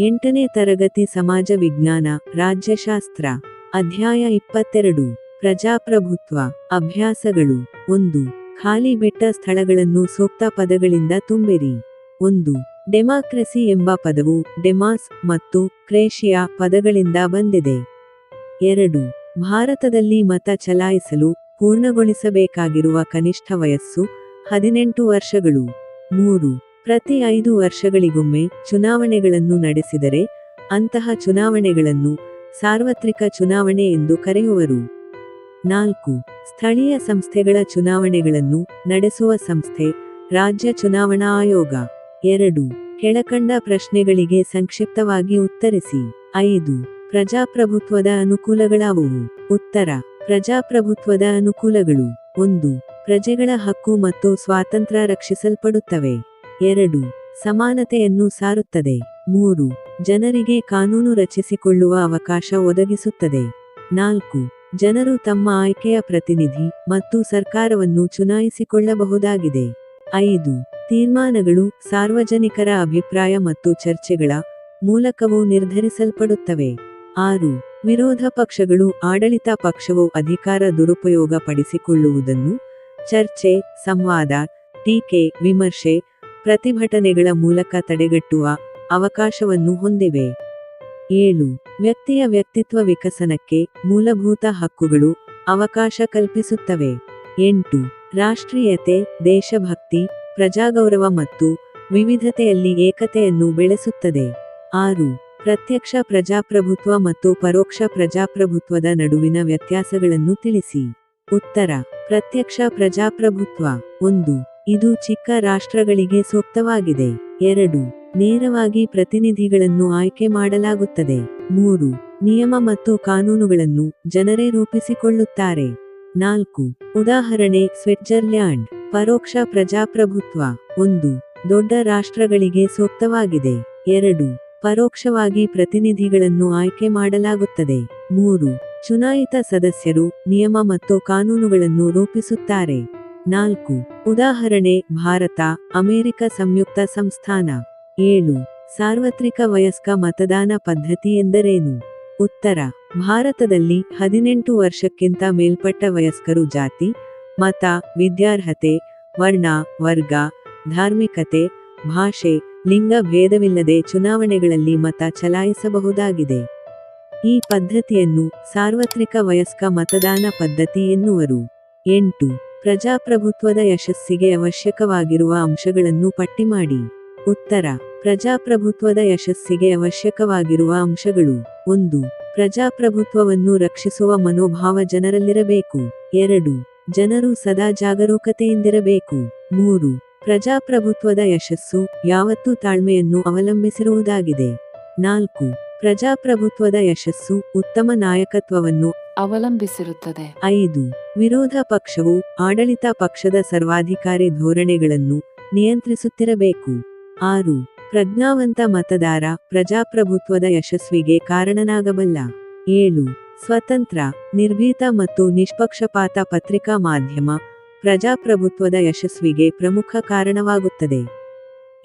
ಎಂಟನೇ ತರಗತಿ ಸಮಾಜ ವಿಜ್ಞಾನ, ರಾಜ್ಯಶಾಸ್ತ್ರ, ಅಧ್ಯಾಯ ಇಪ್ಪತ್ತೆರಡು, ಪ್ರಜಾಪ್ರಭುತ್ವ, ಅಭ್ಯಾಸಗಳು, ಒಂದು, ಖಾಲಿ ಬಿಟ್ಟ ಸ್ಥಳಗಳನ್ನು ಸೂಕ್ತ ಪದಗಳಿಂದ ತುಂಬಿರಿ. ಒಂದು, ಡೆಮಾಕ್ರಸಿ ಎಂಬ ಪದವು, ಡೆಮಾಸ್ ಮತ್ತು ಕ್ರೇಷಿಯಾ ಪದಗಳಿಂದ ಬಂದಿದೆ. ಎರಡು, ಭಾರತದಲ್ಲಿ ಮತ ಚಲಾಯಿಸಲು ಪೂರ್ಣಗೊಳಿಸಬೇಕಾಗಿರುವ ಕನಿಷ್ಠ ವಯಸ್ಸು, ಹದಿನೆಂಟು ವರ್ಷಗಳು. ಮೂರು ಪ್ರತಿ ಐದು ವರ್ಷಗಳಿಗೊಮ್ಮೆ ಚುನಾವಣೆಗಳನ್ನು ನಡೆಸಿದರೆ ಅಂತಹ ಚುನಾವಣೆಗಳನ್ನು ಸಾರ್ವತ್ರಿಕ ಚುನಾವಣೆ ಎಂದು ಕರೆಯುವರು. ನಾಲ್ಕು. ಸ್ಥಳೀಯ ಸಂಸ್ಥೆಗಳ ಚುನಾವಣೆಗಳನ್ನು ನಡೆಸುವ ಸಂಸ್ಥೆ, ರಾಜ್ಯ ಚುನಾವಣಾ ಆಯೋಗ. ಎರಡು. ಕೆಳಕಂಡ ಪ್ರಶ್ನೆಗಳಿಗೆ ಸಂಕ್ಷಿಪ್ತವಾಗಿ ಉತ್ತರಿಸಿ. ಐದು. ಪ್ರಜಾಪ್ರಭುತ್ವದ ಅನುಕೂಲಗಳಾವುವು. ಉತ್ತರ. ಪ್ರಜಾಪ್ರಭುತ್ವದ ಅನುಕೂಲಗಳು. ಒಂದು. ಪ್ರಜೆಗಳ ಹಕ್ಕು ಮತ್ತು ಸ್ವಾತಂತ್ರ್ಯ ರಕ್ಷಿಸಲ್ಪಡುತ್ತವೆ. ಎರಡು, ಸಮಾನತೆಯನ್ನು ಸಾರುತ್ತದೆ. ಮೂರು, ಜನರಿಗೆ ಕಾನೂನು ರಚಿಸಿಕೊಳ್ಳುವ ಅವಕಾಶ ಒದಗಿಸುತ್ತದೆ. ನಾಲ್ಕು, ಜನರು ತಮ್ಮ ಆಯ್ಕೆಯ ಪ್ರತಿನಿಧಿ ಮತ್ತು ಸರ್ಕಾರವನ್ನು ಚುನಾಯಿಸಿಕೊಳ್ಳಬಹುದಾಗಿದೆ. ಐದು, ತೀರ್ಮಾನಗಳು ಸಾರ್ವಜನಿಕರ ಅಭಿಪ್ರಾಯ ಮತ್ತು ಚರ್ಚೆಗಳ ಮೂಲಕವೂ ನಿರ್ಧರಿಸಲ್ಪಡುತ್ತವೆ. ಆರು, ವಿರೋಧ ಪಕ್ಷಗಳು ಆಡಳಿತ ಪಕ್ಷವು ಅಧಿಕಾರ ದುರುಪಯೋಗ ಪಡಿಸಿಕೊಳ್ಳುವುದನ್ನು ಚರ್ಚೆ, ಸಂವಾದ, ಟೀಕೆ, ವಿಮರ್ಶೆ ಪ್ರತಿಭಟನೆಗಳ ಮೂಲಕ ತಡೆಗಟ್ಟುವ ಅವಕಾಶವನ್ನು ಹೊಂದಿವೆ. ಏಳು. ವ್ಯಕ್ತಿಯ ವ್ಯಕ್ತಿತ್ವ ವಿಕಸನಕ್ಕೆ ಮೂಲಭೂತ ಹಕ್ಕುಗಳು ಅವಕಾಶ ಕಲ್ಪಿಸುತ್ತವೆ. ಎಂಟು. ರಾಷ್ಟ್ರೀಯತೆ, ದೇಶಭಕ್ತಿ, ಪ್ರಜಾಗೌರವ ಮತ್ತು ವಿವಿಧತೆಯಲ್ಲಿ ಏಕತೆಯನ್ನು ಬೆಳೆಸುತ್ತದೆ. ಆರು. ಪ್ರತ್ಯಕ್ಷ ಪ್ರಜಾಪ್ರಭುತ್ವ ಮತ್ತು ಪರೋಕ್ಷ ಪ್ರಜಾಪ್ರಭುತ್ವದ ನಡುವಿನ ವ್ಯತ್ಯಾಸಗಳನ್ನು ತಿಳಿಸಿ. ಉತ್ತರ. ಪ್ರತ್ಯಕ್ಷ ಪ್ರಜಾಪ್ರಭುತ್ವ. ಒಂದು. ಇದು ಚಿಕ್ಕ ರಾಷ್ಟ್ರಗಳಿಗೆ ಸೂಕ್ತವಾಗಿದೆ. ಎರಡು, ನೇರವಾಗಿ ಪ್ರತಿನಿಧಿಗಳನ್ನು ಆಯ್ಕೆ ಮಾಡಲಾಗುತ್ತದೆ. ಮೂರು, ನಿಯಮ ಮತ್ತು ಕಾನೂನುಗಳನ್ನು ಜನರೇ ರೂಪಿಸಿಕೊಳ್ಳುತ್ತಾರೆ. ನಾಲ್ಕು, ಉದಾಹರಣೆ, ಸ್ವಿಟ್ಜರ್ಲ್ಯಾಂಡ್, ಪರೋಕ್ಷ ಪ್ರಜಾಪ್ರಭುತ್ವ. ಒಂದು, ದೊಡ್ಡ ರಾಷ್ಟ್ರಗಳಿಗೆ ಸೂಕ್ತವಾಗಿದೆ. ಎರಡು, ಪರೋಕ್ಷವಾಗಿ ಪ್ರತಿನಿಧಿಗಳನ್ನು ಆಯ್ಕೆ ಮಾಡಲಾಗುತ್ತದೆ. ಮೂರು, ಚುನಾಯಿತ ಸದಸ್ಯರು ನಿಯಮ ಮತ್ತು ಕಾನೂನುಗಳನ್ನು ರೂಪಿಸುತ್ತಾರೆ. ನಾಲ್ಕು. ಉದಾಹರಣೆ, ಭಾರತ, ಅಮೆರಿಕ ಸಂಯುಕ್ತ ಸಂಸ್ಥಾನ. ಏಳು. ಸಾರ್ವತ್ರಿಕ ವಯಸ್ಕ ಮತದಾನ ಪದ್ಧತಿ ಎಂದರೇನು? ಉತ್ತರ. ಭಾರತದಲ್ಲಿ ಹದಿನೆಂಟು ವರ್ಷಕ್ಕಿಂತ ಮೇಲ್ಪಟ್ಟ ವಯಸ್ಕರು ಜಾತಿ, ಮತ, ವಿದ್ಯಾರ್ಹತೆ, ವರ್ಣ, ವರ್ಗ, ಧಾರ್ಮಿಕತೆ, ಭಾಷೆ, ಲಿಂಗ ಭೇದವಿಲ್ಲದೆ ಚುನಾವಣೆಗಳಲ್ಲಿ ಮತ ಚಲಾಯಿಸಬಹುದಾಗಿದೆ. ಈ ಪದ್ಧತಿಯನ್ನು ಸಾರ್ವತ್ರಿಕ ವಯಸ್ಕ ಮತದಾನ ಪದ್ಧತಿ ಎನ್ನುವರು. ಎಂಟು. ಪ್ರಜಾಪ್ರಭುತ್ವದ ಯಶಸ್ಸಿಗೆ ಅವಶ್ಯಕವಾಗಿರುವ ಅಂಶಗಳನ್ನು ಪಟ್ಟಿ ಮಾಡಿ. ಉತ್ತರ, ಪ್ರಜಾಪ್ರಭುತ್ವದ ಯಶಸ್ಸಿಗೆ ಅವಶ್ಯಕವಾಗಿರುವ ಅಂಶಗಳು. ಒಂದು, ಪ್ರಜಾಪ್ರಭುತ್ವವನ್ನು ರಕ್ಷಿಸುವ ಮನೋಭಾವ ಜನರಲ್ಲಿರಬೇಕು. ಎರಡು, ಜನರು ಸದಾ ಜಾಗರೂಕತೆಯಿಂದಿರಬೇಕು. ಮೂರು, ಪ್ರಜಾಪ್ರಭುತ್ವದ ಯಶಸ್ಸು ಯಾವತ್ತೂ ತಾಳ್ಮೆಯನ್ನು ಅವಲಂಬಿಸಿರುವುದಾಗಿದೆ. ನಾಲ್ಕು, ಪ್ರಜಾಪ್ರಭುತ್ವದ ಯಶಸ್ಸು ಉತ್ತಮ ನಾಯಕತ್ವವನ್ನು ಅವಲಂಬಿಸಿರುತ್ತದೆ. ಐದು, ವಿರೋಧ ಪಕ್ಷವು ಆಡಳಿತ ಪಕ್ಷದ ಸರ್ವಾಧಿಕಾರಿ ಧೋರಣೆಗಳನ್ನು ನಿಯಂತ್ರಿಸುತ್ತಿರಬೇಕು. ಆರು, ಪ್ರಜ್ಞಾವಂತ ಮತದಾರ ಪ್ರಜಾಪ್ರಭುತ್ವದ ಯಶಸ್ವಿಗೆ ಕಾರಣನಾಗಬಲ್ಲ. ಏಳು, ಸ್ವತಂತ್ರ, ನಿರ್ಭೀತ ಮತ್ತು ನಿಷ್ಪಕ್ಷಪಾತ ಪತ್ರಿಕಾ ಮಾಧ್ಯಮ ಪ್ರಜಾಪ್ರಭುತ್ವದ ಯಶಸ್ವಿಗೆ ಪ್ರಮುಖ ಕಾರಣವಾಗುತ್ತದೆ.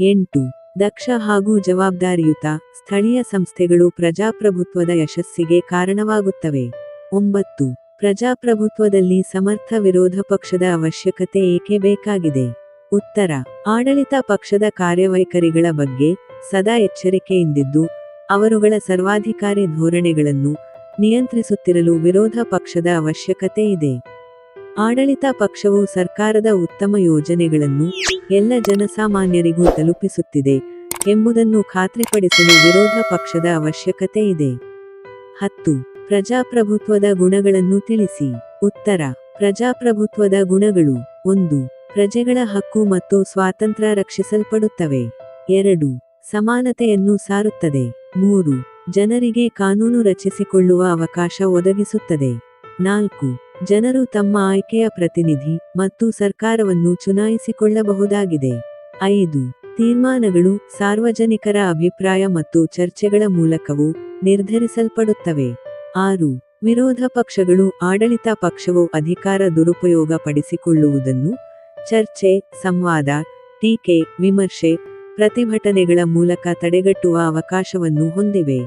ಎಂಟು, ದಕ್ಷ ಹಾಗೂ ಜವಾಬ್ದಾರಿಯುತ ಸ್ಥಳೀಯ ಸಂಸ್ಥೆಗಳು ಪ್ರಜಾಪ್ರಭುತ್ವದ ಯಶಸ್ಸಿಗೆ ಕಾರಣವಾಗುತ್ತವೆ. ಒಂಬತ್ತು. ಪ್ರಜಾಪ್ರಭುತ್ವದಲ್ಲಿ ಸಮರ್ಥ ವಿರೋಧ ಪಕ್ಷದ ಅವಶ್ಯಕತೆ ಏಕೆ ಬೇಕಾಗಿದೆ? ಉತ್ತರ. ಆಡಳಿತ ಪಕ್ಷದ ಕಾರ್ಯವೈಖರಿಗಳ ಬಗ್ಗೆ ಸದಾ ಎಚ್ಚರಿಕೆಯಿಂದಿದ್ದು, ಅವರುಗಳ ಸರ್ವಾಧಿಕಾರಿ ಧೋರಣೆಗಳನ್ನು ನಿಯಂತ್ರಿಸುತ್ತಿರಲು ವಿರೋಧ ಪಕ್ಷದ ಅವಶ್ಯಕತೆ ಇದೆ. ಆಡಳಿತ ಪಕ್ಷವು ಸರ್ಕಾರದ ಉತ್ತಮ ಯೋಜನೆಗಳನ್ನು ಎಲ್ಲ ಜನಸಾಮಾನ್ಯರಿಗೂ ತಲುಪಿಸುತ್ತಿದೆ ಎಂಬುದನ್ನು ಖಾತ್ರಿಪಡಿಸಲು ವಿರೋಧ ಪಕ್ಷದ ಅವಶ್ಯಕತೆ ಇದೆ. ಹತ್ತು. ಪ್ರಜಾಪ್ರಭುತ್ವದ ಗುಣಗಳನ್ನು ತಿಳಿಸಿ. ಉತ್ತರ, ಪ್ರಜಾಪ್ರಭುತ್ವದ ಗುಣಗಳು ಒಂದು, ಪ್ರಜೆಗಳ ಹಕ್ಕು ಮತ್ತು ಸ್ವಾತಂತ್ರ್ಯ ರಕ್ಷಿಸಲ್ಪಡುತ್ತವೆ. ಎರಡು, ಸಮಾನತೆಯನ್ನು ಸಾರುತ್ತದೆ. ಮೂರು, ಜನರಿಗೆ ಕಾನೂನು ರಚಿಸಿಕೊಳ್ಳುವ ಅವಕಾಶ ಒದಗಿಸುತ್ತದೆ. ನಾಲ್ಕು, ಜನರು ತಮ್ಮ ಆಯ್ಕೆಯ ಪ್ರತಿನಿಧಿ ಮತ್ತು ಸರ್ಕಾರವನ್ನು ಚುನಾಯಿಸಿಕೊಳ್ಳಬಹುದಾಗಿದೆ. ಐದು, ತೀರ್ಮಾನಗಳು ಸಾರ್ವಜನಿಕರ ಅಭಿಪ್ರಾಯ ಮತ್ತು ಚರ್ಚೆಗಳ ಮೂಲಕವೂ ನಿರ್ಧರಿಸಲ್ಪಡುತ್ತವೆ. ಆರು, ವಿರೋಧ ಪಕ್ಷಗಳು ಆಡಳಿತ ಪಕ್ಷವು ಅಧಿಕಾರ ದುರುಪಯೋಗ ಪಡಿಸಿಕೊಳ್ಳುವುದನ್ನು ಚರ್ಚೆ, ಸಂವಾದ, ಟೀಕೆ, ವಿಮರ್ಶೆ, ಪ್ರತಿಭಟನೆಗಳ ಮೂಲಕ ತಡೆಗಟ್ಟುವ ಅವಕಾಶವನ್ನು ಹೊಂದಿವೆ.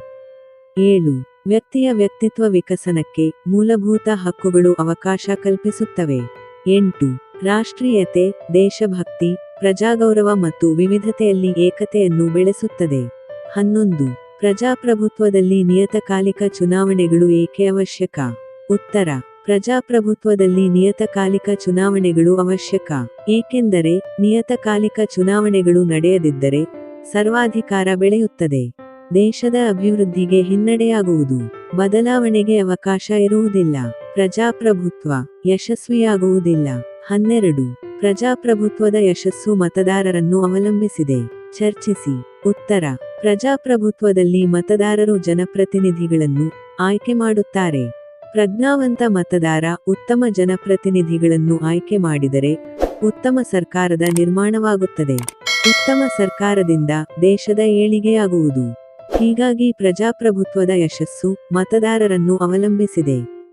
ಏಳು, ವ್ಯಕ್ತಿಯ ವ್ಯಕ್ತಿತ್ವ ವಿಕಸನಕ್ಕೆ ಮೂಲಭೂತ ಹಕ್ಕುಗಳು ಅವಕಾಶ ಕಲ್ಪಿಸುತ್ತವೆ. ಎಂಟು, ರಾಷ್ಟ್ರೀಯತೆ, ದೇಶಭಕ್ತಿ, ಪ್ರಜಾಗೌರವ ಮತ್ತು ವಿವಿಧತೆಯಲ್ಲಿ ಏಕತೆಯನ್ನು ಬೆಳೆಸುತ್ತದೆ. ಹನ್ನೊಂದು ಪ್ರಜಾಪ್ರಭುತ್ವದಲ್ಲಿ ನಿಯತಕಾಲಿಕ ಚುನಾವಣೆಗಳು ಏಕೆ ಅವಶ್ಯಕ? ಉತ್ತರ, ಪ್ರಜಾಪ್ರಭುತ್ವದಲ್ಲಿ ನಿಯತಕಾಲಿಕ ಚುನಾವಣೆಗಳು ಅವಶ್ಯಕ. ಏಕೆಂದರೆ, ನಿಯತಕಾಲಿಕ ಚುನಾವಣೆಗಳು ನಡೆಯದಿದ್ದರೆ ಸರ್ವಾಧಿಕಾರ ಬೆಳೆಯುತ್ತದೆ. ದೇಶದ ಅಭಿವೃದ್ಧಿಗೆ ಹಿನ್ನಡೆಯಾಗುವುದು. ಬದಲಾವಣೆಗೆ ಅವಕಾಶ ಇರುವುದಿಲ್ಲ. ಪ್ರಜಾಪ್ರಭುತ್ವ ಯಶಸ್ವಿಯಾಗುವುದಿಲ್ಲ. ಹನ್ನೆರಡು, ಪ್ರಜಾಪ್ರಭುತ್ವದ ಯಶಸ್ಸು ಮತದಾರರನ್ನು ಅವಲಂಬಿಸಿದೆ. ಚರ್ಚಿಸಿ. ಉತ್ತರ ಪ್ರಜಾಪ್ರಭುತ್ವದಲ್ಲಿ ಮತದಾರರು ಜನಪ್ರತಿನಿಧಿಗಳನ್ನು ಆಯ್ಕೆ ಮಾಡುತ್ತಾರೆ. ಪ್ರಜ್ಞಾವಂತ ಮತದಾರ ಉತ್ತಮ ಜನಪ್ರತಿನಿಧಿಗಳನ್ನು ಆಯ್ಕೆ ಮಾಡಿದರೆ ಉತ್ತಮ ಸರ್ಕಾರದ ನಿರ್ಮಾಣವಾಗುತ್ತದೆ. ಉತ್ತಮ ಸರ್ಕಾರದಿಂದ ದೇಶದ ಏಳಿಗೆಯಾಗುವುದು. ಹೀಗಾಗಿ ಪ್ರಜಾಪ್ರಭುತ್ವದ ಯಶಸ್ಸು ಮತದಾರರನ್ನು ಅವಲಂಬಿಸಿದೆ.